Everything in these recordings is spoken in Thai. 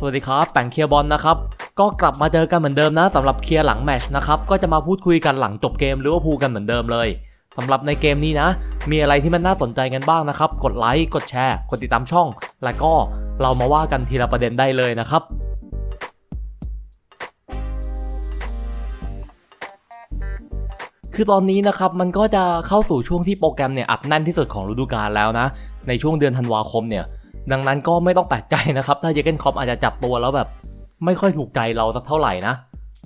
สวัสดีครับแปงเคลียร์บอลนะครับ ก็กลับมาเจอกันเหมือนเดิมนะสำหรับเคลียร์หลังแมชนะครับ ก็จะมาพูดคุยกันหลังจบเกมลิเวอร์พูกันเหมือนเดิมเลยสำหรับในเกมนี้นะ มีอะไรที่มันน่าสนใจกันบ้างนะครับ กดไลค์ กดแชร์ กดติดตามช่อง แล้วก็เรามาว่ากันทีละประเด็นได้เลยนะครับคือตอนนี้นะครับมันก็จะเข้าสู่ช่วงที่โปรแกรมเนี่ยอัดแน่นที่สุดของฤดูกาลแล้วนะ ในช่วงเดือนธันวาคมเนี่ย ดังนั้นก็ไม่ต้องแปลกใจนะครับ ถ้าเยเกนคอปอาจจะจับตัวแล้วแบบ ไม่ค่อยถูกใจเราสักเท่าไหร่นะ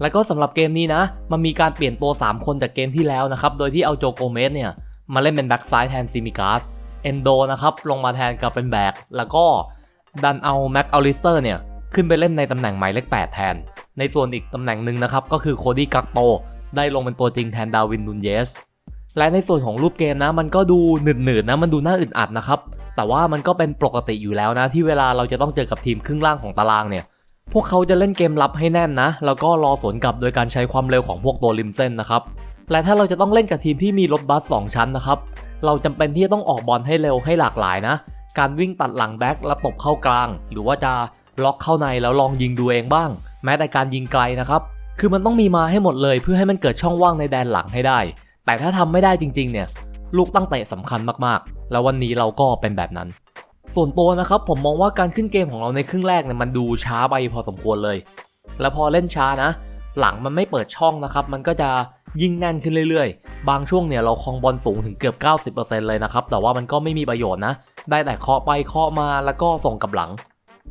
แล้วก็สำหรับเกมนี้นะ มันมีการเปลี่ยนตัว 3 คนจากเกมที่แล้วนะครับ โดยที่เอาโจโกเมสเนี่ย มาเล่นเป็นแบ็กซ้ายแทนซิมิกาสเอนโดนะครับลงมาแทนกาเฟนแบ็กแล้วก็ดันเอาแม็กอัลลิสเตอร์เนี่ยขึ้นไปเล่นในตำแหน่งหมายเลข8แทน ในส่วนอีกตำแหน่งหนึ่งนะครับก็คือโคดี้กักโตได้ลงเป็นตัวจริงแทนดาวินนูนเยส และในส่วนของรูปเกมนะ มันก็ดูหนืดๆนะมันดูน่าอึดอัดนะครับ แต่ว่ามันก็เป็นปกติอยู่แล้วนะ ที่เวลาเราจะต้องเจอกับทีมครึ่งล่างของตารางเนี่ย พวกเขาจะเล่นเกมรับให้แน่นนะ แล้วก็รอสวนกลับโดยการใช้ความเร็วของพวกตัวริมเส้นนะครับและถ้าเราจะต้องเล่นกับทีมที่มีรถบัส2ชั้นนะครับเราจำเป็นที่จะต้องออกบอลให้เร็วให้หลากหลายนะ การวิ่งตัดหลังแบ็คแล้วตบเข้ากลาง หรือว่าจะล็อกเข้าในแล้วลองยิงดูเองบ้าง แม้แต่การยิงไกลนะครับ คือมันต้องมีมาให้หมดเลยเพื่อให้มันเกิดช่องว่างในแดนหลังให้ได้ แต่ถ้าทำไม่ได้จริง ๆ เนี่ย ลูกตั้งเตะสำคัญมากๆ แล้ววันนี้เราก็เป็นแบบนั้น ส่วนตัวนะครับผมมองว่าการขึ้นเกมของเราในครึ่งแรกเนี่ยมันดูช้าไปพอสมควรเลย แล้วพอเล่นช้านะ หลังมันไม่เปิดช่องนะครับ มันก็จะยิ่งแน่นขึ้นเรื่อยๆ บางช่วงเนี่ยเราครองบอลสูงถึงเกือบ 90%เลยนะครับ แต่ว่ามันก็ไม่มีประโยชน์นะ ได้แต่เคาะไปเคาะมาแล้วก็ส่งกลับหลัง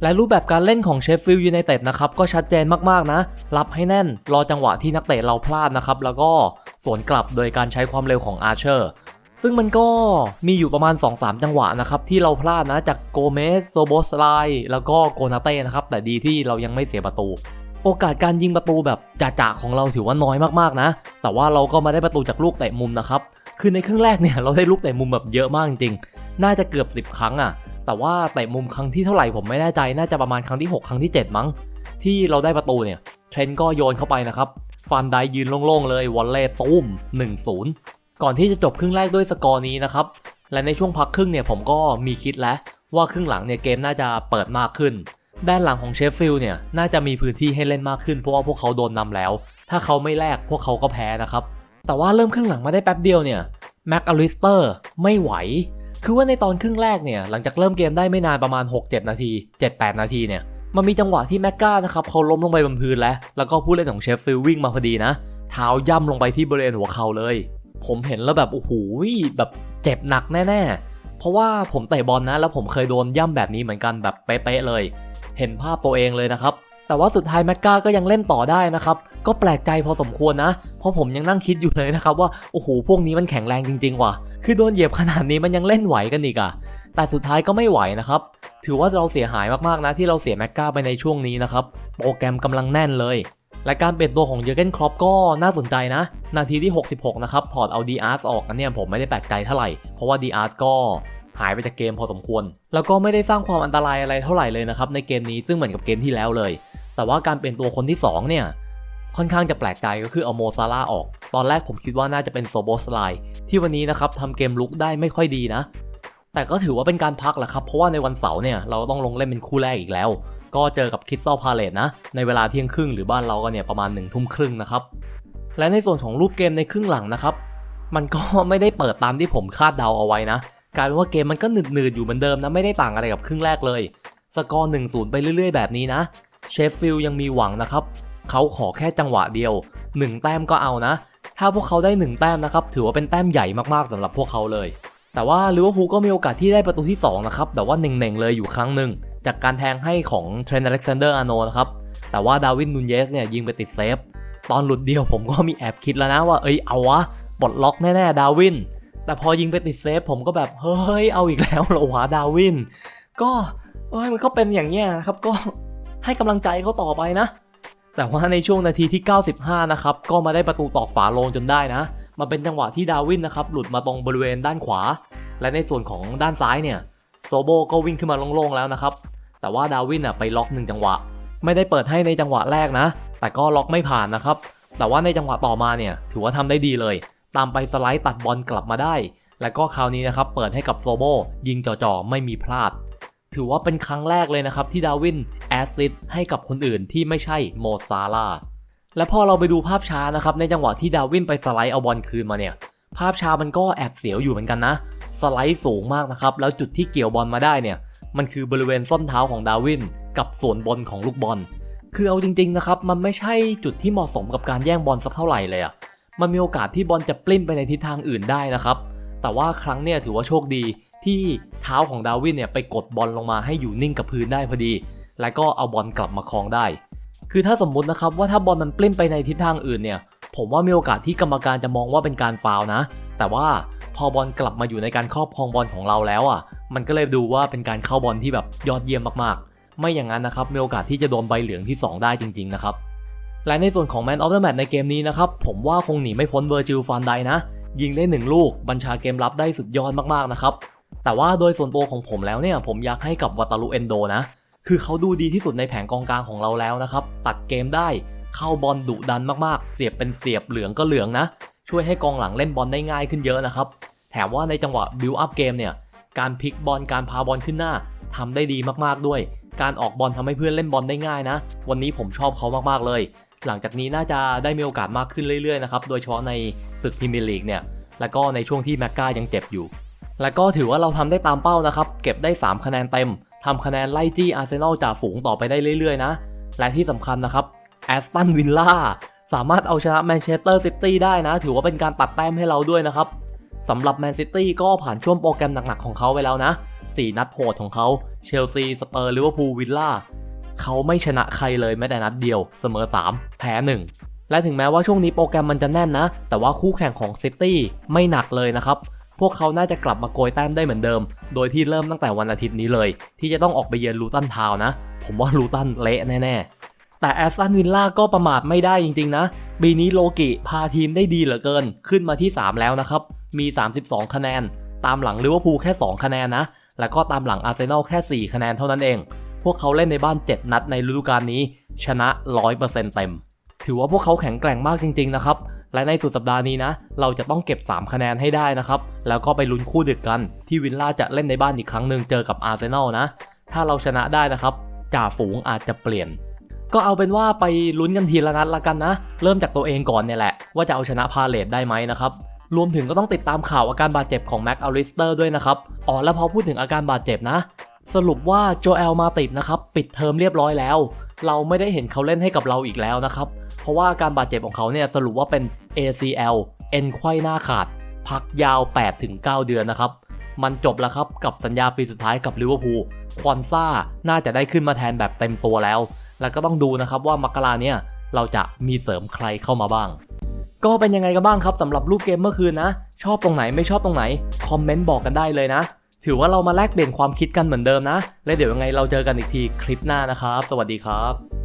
และรูปแบบการเล่นของเชฟฟิลด์ยูไนเต็ดนะครับก็ชัดเจนมากๆนะ รับให้แน่น รอจังหวะที่นักเตะเราพลาดนะครับ แล้วก็ สวนกลับโดยการใช้ความเร็วของอาร์เชอร์ซึ่งมันก็มีอยู่ประมาณ 2-3 จังหวะนะครับ ที่เราพลาดนะจากโกเมสโซโบสไลแล้วก็โกนาเต้นะครับ แต่ดีที่เรายังไม่เสียประตู โอกาสการยิงประตูแบบจ่าๆของเราถือว่าน้อยมากๆนะ แต่ว่าเราก็มาได้ประตูจากลูกเตะมุมนะครับ คือในครึ่งแรกเนี่ยเราได้ลูกเตะมุมแบบเยอะมากจริงๆ น่าจะเกือบ 10 ครั้งอะ่ะ แต่ว่าเตะมุมครั้งที่เท่าไหร่ผมไม่แน่ใจ น่าจะประมาณครั้งที่ 6 ครั้งที่ 7 มั้ง ที่เราได้ประตูเนี่ยเทรนก็โยนเข้าไปนะครับ ฟันไดยืนโล่งๆเลยวอลเล่ตุ้ม 1-0 ก่อนที่จะจบครึ่งแรกด้วยสกอร์นี้นะครับ และในช่วงพักครึ่งเนี่ยผมก็มีคิดแล้ว ว่าครึ่งหลังเนี่ยเกมน่าจะเปิดมากขึ้น ด้านหลังของเชฟฟิลด์เนี่ยน่าจะมีพื้นที่ให้เล่นมากขึ้นเพราะว่าพวกเขาโดนนำแล้ว ถ้าเขาไม่แลกพวกเขาก็แพ้นะครับแต่ว่าเริ่มครึ่งหลังมาได้แป๊บเดียวเนี่ยแม็กอลิสเตอร์ไม่ไหว คือว่าในตอนครึ่งแรกเนี่ยหลังจากเริ่มเกมได้ไม่นานประมาณ 6-7 นาที 7-8 นาทีเนี่ย มันมีจังหวะที่แม็กกานะครับเขาล้มลงไปบนพื้นแล้ว แล้วก็ผู้เล่นของเชฟฟิลวิ่งมาพอดีนะ เท้าย่ำลงไปที่บริเวณหัวเข่าเลย ผมเห็นแล้วแบบโอ้โหแบบเจ็บหนักแน่ๆ เพราะว่าผมเตะบอลนะ แล้วผมเคยโดนย่ำแบบนี้เหมือนกันแบบเป๊ะๆเลย เห็นภาพตัวเองเลยนะครับ แต่ว่าสุดท้ายแม็กกาก็ยังเล่นต่อได้นะครับ ก็แปลกใจพอสมควรนะ เพราะผมยังนั่งคิดอยู่เลยนะครับว่าโอ้โหพวกนี้มันแข็งแรงจริง ๆ ว่ะ คือโดนเหยียบขนาดนี้มันยังเล่นไหวกันอีกอะแต่สุดท้ายก็ไม่ไหวนะครับ ถือว่าเราเสียหายมากๆนะที่เราเสียแม็กกาไปในช่วงนี้นะครับ โปรแกรมกำลังแน่นเลย และการเปลี่ยนตัวของเยอร์เกนครอปก็น่าสนใจนะ นาทีที่ 66 นะครับ ถอดเอาดีอาร์สออกอันเนี่ยผมไม่ได้แปลกใจเท่าไหร่ เพราะว่าดีอาร์สก็หายไปจากเกมพอสมควร แล้วก็ไม่ได้สร้างความอันตรายอะไรเท่าไหร่เลยนะครับในเกมนี้ซึ่งเหมือนกับเกมที่แล้วเลย แต่ว่าการเปลี่ยนตัวคนที่ 2 เนี่ยค่อนข้างจะแปลกใจก็คือเอาโมซาร่าออก ตอนแรกผมคิดว่าน่าจะเป็นโซโบสไลที่วันนี้นะครับทำเกมลุกได้ไม่ค่อยดีนะ แต่ก็ถือว่าเป็นการพักแหละครับ เพราะว่าในวันเสาร์เนี่ยเราต้องลงเล่นเป็นคู่แรกอีกแล้ว ก็เจอกับคิดเซลพาเลตนะ ในเวลาเที่ยงครึ่งหรือบ้านเราก็เนี่ยประมาณ1นึ่ทุ่มครึ่งนะครับ และในส่วนของรูปเกมในครึ่งหลังนะครับ มันก็ไม่ได้เปิดตามที่ผมคาดเดาเอาไว้นะกลายเป็นว่าเกมมันก็หนืดๆอยู่เหมือนเดิมนะไม่ได้ต่างอะไรกับครึ่งแรกเลย สกอร์1 0ไปเรื่อย ๆ แบบนี้นะเชฟฟิลด์ยังมีหวังนะครับเขาขอแค่จังหวะเดียว 1 แต้มก็เอานะ ถ้าพวกเขาได้ 1 แต้มนะครับ ถือว่าเป็นแต้มใหญ่มากๆสำหรับพวกเขาเลย แต่ว่าลิเวอร์พูลก็มีโอกาสที่ได้ประตูที่2นะครับแต่ว่าเน่งๆเลยอยู่ครั้งหนึ่งจากการแทงให้ของเทรนต์อเล็กซานเดอร์อาร์โนนะครับแต่ว่าดาวินนูนเยสเนี่ยยิงไปติดเซฟตอนหลุดเดียวผมก็มีแอบคิดแล้วนะว่าเอ้ยเอาวะปลดล็อกแน่ๆดาวินแต่พอยิงไปติดเซฟผมก็แบบเฮ้ยเอาอีกแล้วเหรอวะดาวินก็เอ้ยมันก็เป็นอย่างเงี้ยนะครับก็ให้กำลังใจเขาต่อไปนะ แต่ว่าในช่วงนาทีที่ 95 นะครับ ก็มาได้ประตูตอกฝาโลงจนได้นะ มาเป็นจังหวะที่ดาวินนะครับหลุดมาตรงบริเวณด้านขวา และในส่วนของด้านซ้ายเนี่ยโซโบก็วิ่งขึ้นมาโล่งๆแล้วนะครับ แต่ว่าดาวินอะไปล็อกหนึ่งจังหวะ ไม่ได้เปิดให้ในจังหวะแรกนะ แต่ก็ล็อกไม่ผ่านนะครับ แต่ว่าในจังหวะต่อมาเนี่ยถือว่าทำได้ดีเลย ตามไปสไลด์ตัดบอลกลับมาได้ แล้วก็คราวนี้นะครับเปิดให้กับโซโบยิงจ่อๆไม่มีพลาด ถือว่าเป็นครั้งแรกเลยนะครับที่ดาวินแอสซิสต์ให้กับคนอื่นที่ไม่ใช่โมซาลา และพอเราไปดูภาพช้านะครับในจังหวะที่ดาวินไปสไลด์เอาบอลคืนมาเนี่ย ภาพช้ามันก็แอบเสียวอยู่เหมือนกันนะ สไลด์สูงมากนะครับ แล้วจุดที่เกี่ยวบอลมาได้เนี่ย มันคือบริเวณส้นเท้าของดาวิน กับส่วนบนของลูกบอล คือเอาจริงๆนะครับ มันไม่ใช่จุดที่เหมาะสมกับการแย่งบอลสักเท่าไหร่เลยอะมันมีโอกาสที่บอลจะปลิ้นไปในทิศทางอื่นได้นะครับ แต่ว่าครั้งเนี่ยถือว่าโชคดีที่เท้าของดาวินเนี่ยไปกดบอลลงมาให้อยู่นิ่งกับพื้นได้พอดี และก็เอาบอลกลับมาครองได้ คือถ้าสมมตินะครับว่าถ้าบอลมันปลิ้นไปในทิศทางอื่นเนี่ย ผมว่ามีโอกาสที่กรรมการจะมองว่าเป็นการฟาวนะ แต่ว่าพอบอลกลับมาอยู่ในการครอบครองบอลของเราแล้วอะ มันก็เลยดูว่าเป็นการเข้าบอลที่แบบยอดเยี่ยมมากๆ ไม่อย่างนั้นนะครับมีโอกาสที่จะโดนใบเหลืองที่ 2 ได้จริงๆนะครับ และในส่วนของ Man of the Match ในเกมนี้นะครับ ผมว่าคงหนีไม่พ้นเวอร์จิลฟันไดนะ ยิงได้ 1 ลูก บัญชาเกมรับได้สุดยอดมากๆนะครับ แต่ว่าโดยส่วนตัวของผมแล้วเนี่ย ผมอยากให้กับวัตารุเอนโดนะ คือเขาดูดีที่สุดในแผงกองกลางของเราแล้วนะครับ ตัดเกมได้เข้าบอลดุดันมากๆ เสียบเป็นเสียบเหลืองก็เหลืองนะ ช่วยให้กองหลังเล่นบอลได้ง่ายขึ้นเยอะนะครับ แถมว่าในจังหวะบิวอัพเกมเนี่ย การพลิกบอลการพาบอลขึ้นหน้าทำได้ดีมากๆด้วย การออกบอลทำให้เพื่อนเล่นบอลได้ง่ายนะ วันนี้ผมชอบเขามากๆเลย หลังจากนี้น่าจะได้มีโอกาสมากขึ้นเรื่อยๆนะครับ โดยเฉพาะในศึกพรีเมียร์ลีกเนี่ย แล้วก็ในช่วงที่แม็กกายังเจ็บอยู่ แล้วก็ถือว่าเราทำได้ตามเป้านะครับ เก็บได้ 3 คะแนนเต็ม ทำคะแนนไล่จี้อาร์เซนอลจ่าฝูงต่อไปได้เรื่อยๆนะ และที่สำคัญนะครับแอสตันวิลล่าสามารถเอาชนะแมนเชสเตอร์ซิตี้ได้นะ ถือว่าเป็นการตัดแต้มให้เราด้วยนะครับสำหรับแมนซิตี้ก็ผ่านช่วงโปรแกรมหนักๆของเขาไปแล้วนะ 4 นัดโหดของเขาเชลซี สเปอร์ลิเวอร์พูลวิลล่าเขาไม่ชนะใครเลยแม้แต่นัดเดียว เสมอ 3 แพ้ 1 และถึงแม้ว่าช่วงนี้โปรแกรมมันจะแน่นนะ แต่ว่าคู่แข่งของซิตี้ไม่หนักเลยนะครับ พวกเขาน่าจะกลับมาโกยแต้มได้เหมือนเดิม โดยที่เริ่มตั้งแต่วันอาทิตย์นี้เลย ที่จะต้องออกไปเยือนลูตันทาวนะ ผมว่าลูตันเละแน่ๆ แต่แอสตันวิลล่าก็ประมาทไม่ได้จริงๆนะ ปีนี้โลกิพาทีมได้ดีเหลือเกิน ขึ้นมาที่ 3 แล้วนะครับ มี 32 คะแนน ตามหลังลิเวอร์พูลแค่ 2 คะแนนนะ แล้วก็ตามหลังอาร์เซนอลแค่ 4 คะแนนเท่านั้นเอง พวกเขาเล่นในบ้าน 7 นัดในฤดูกาลนี้ ชนะ 100%เต็ม ถือว่าพวกเขาแข็งแกร่งมากจริง ๆ นะครับ และในสุดสัปดาห์นี้นะ เราจะต้องเก็บ 3 คะแนนให้ได้นะครับ แล้วก็ไปลุ้นคู่ดึกกัน ที่วิลล่าจะเล่นในบ้านอีกครั้งหนึ่งเจอกับอาร์เซนอลนะ ถ้าเราชนะได้นะครับจ่าฝูงอาจจะเปลี่ยน ก็เอาเป็นว่าไปลุ้นกันทีละนัดละกันนะ เริ่มจากตัวเองก่อนเนี่ยแหละ ว่าจะเอาชนะพาเลตได้ไหมนะครับรวมถึงก็ต้องติดตามข่าวอาการบาดเจ็บของแม็กอลิสเตอร์ด้วยนะครับอ๋อแล้วพอพูดถึงอาการบาดเจ็บนะ สรุปว่าโจเอลมาติดนะครับปิดเทอมเรียบร้อยแล้ว เราไม่ได้เห็นเขาเล่นให้กับเราอีกแล้วนะครับ เพราะว่าการบาดเจ็บของเขาเนี่ยสรุปว่าเป็น ACL เอ็นไขว้หน้าขาด พักยาว 8-9 เดือนนะครับ มันจบแล้วครับกับสัญญาปีสุดท้ายกับลิเวอร์พูลควอนซ่าน่าจะได้ขึ้นมาแทนแบบเต็มตัวแล้ว แล้วก็ต้องดูนะครับว่ามกราเนี่ยเราจะมีเสริมใครเข้ามาบ้าง ก็เป็นยังไงกันบ้างครับสำหรับรูปเกมเมื่อคืนนะ ชอบตรงไหนไม่ชอบตรงไหน คอมเมนต์บอกกันได้เลยนะ ถือว่าเรามาแลกเปลี่ยนความคิดกันเหมือนเดิมนะ และเดี๋ยวยังไงเราเจอกันอีกทีคลิปหน้านะครับ สวัสดีครับ